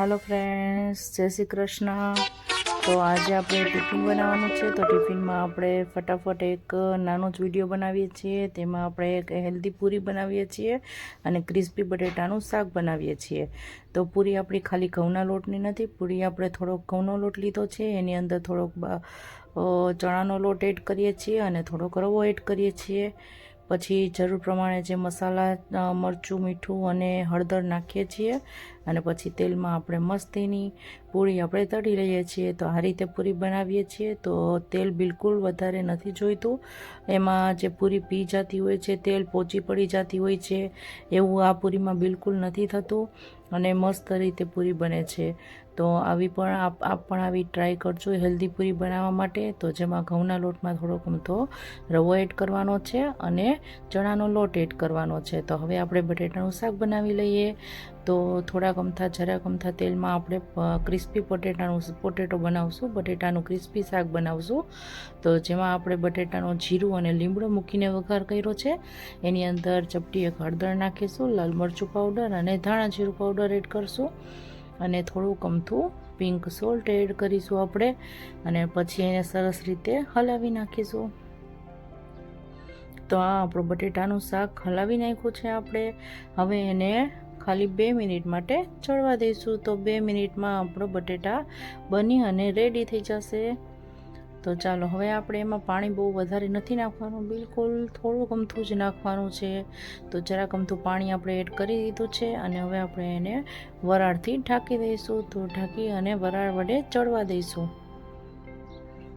હાલો friends જય શ્રી કૃષ્ણ. તો આજે આપણે ટિફિન બનાવવાનું છે. તો ટિફિનમાં આપણે ફટાફટ એક નાનો જ વીડિયો બનાવીએ છીએ. તેમાં આપણે એક હેલ્ધી પૂરી બનાવીએ છીએ અને ક્રિસ્પી બટેટાનું શાક બનાવીએ છીએ. તો પૂરી આપણી ખાલી ઘઉંના લોટની નથી. પૂરી આપણે થોડોક ઘઉંનો લોટ લીધો છે. એની અંદર થોડોક ચણાનો લોટ એડ કરીએ છીએ અને થોડોક રવો એડ કરીએ છીએ. પછી જરૂર પ્રમાણે જે મસાલા મરચું, મીઠું અને હળદર નાખીએ છીએ અને પછી તેલમાં આપણે મસ્તીની પૂરી આપણે તળી લઈએ છીએ. તો આ રીતે પૂરી બનાવીએ છીએ. તો તેલ બિલકુલ વધારે નથી જોઈતું. એમાં જે પૂરી પી જતી હોય છે, તેલ પોચી પડી જતી હોય છે, એવું આ પૂરીમાં બિલકુલ નથી થતું. અને મસ્ત રીતે પૂરી બને છે. તો આવી પણ આપ આપ પણ આવી ટ્રાય કરજો હેલ્ધી પૂરી બનાવવા માટે. તો જેમાં ઘઉંના લોટમાં થોડોક અમથો રવો એડ કરવાનો છે અને ચણાનો લોટ એડ કરવાનો છે. તો હવે આપણે બટેટાનું શાક બનાવી લઈએ. તો થોડાક અમથા જરાક અમથા તેલમાં આપણે ક્રિસ્પી પોટેટાનું પોટેટો બનાવશું. બટેટાનું ક્રિસ્પી શાક બનાવશું. તો જેમાં આપણે બટેટાનું જીરું અને લીમડો મૂકીને વઘાર કર્યો છે. એની અંદર ચપટી એક હળદર નાખીશું, લાલ મરચું પાવડર અને ધાણા જીરું પાવડર એડ કરશું અને થોડુંક અમથું પિંક સોલ્ટ એડ કરીશું આપણે અને પછી એને સરસ રીતે હલાવી નાખીશું. તો આ આપણું બટેટાનું શાક હલાવી નાખ્યું છે આપણે. હવે એને ખાલી બે મિનિટ માટે ચડવા દઈશું. તો બે મિનિટમાં આપણો બટેટા બની અને રેડી થઈ જશે. તો ચાલો, હવે આપણે એમાં પાણી બહુ વધારે નથી નાખવાનું. બિલકુલ થોડુંક અમથું જ નાખવાનું છે. તો જરાક અમથું પાણી આપણે એડ કરી દીધું છે અને હવે આપણે એને વરાળથી ઢાંકી દઈશું. તો ઢાંકી અને વરાળ વડે ચડવા દઈશું.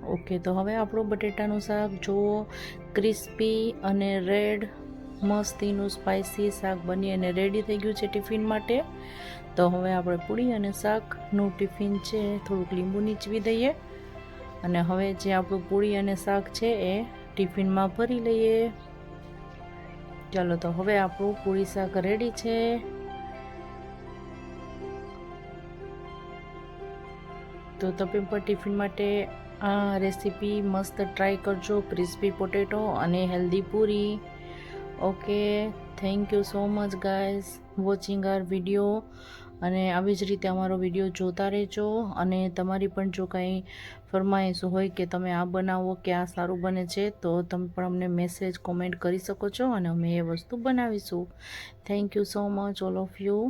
ઓકે, તો હવે આપણું બટેટાનું શાક જુઓ. ક્રિસ્પી અને રેડ, મસ્તીનું સ્પાઇસી શાક બની અને રેડી થઈ ગયું છે ટિફિન માટે. તો હવે આપણે પૂરી અને શાકનું ટિફિન છે. થોડુંક લીંબુ નીચવી દઈએ. અને હવે જે આપણું પૂરી અને શાક છે એ ટિફિનમાં ભરી લઈએ. ચાલો તો હવે આપણું પૂરી શાક રેડી છે. તો તમે પણ ટિફિન માટે આ રેસીપી મસ્ત ટ્રાય કરજો ક્રિસ્પી પોટેટો અને healthy puri. Okay thank you so much guys watching our video અને આવી જ રીતે અમારો વીડિયો જોતા રહેજો અને તમારી પણ જો કાંઈ ફરમાઈશ હોય કે તમે આ બનાવો કે આ સારું બને છે, તો તમે પણ અમને મેસેજ કોમેન્ટ કરી શકો છો અને અમે એ વસ્તુ બનાવીશું. Thank you so much all of you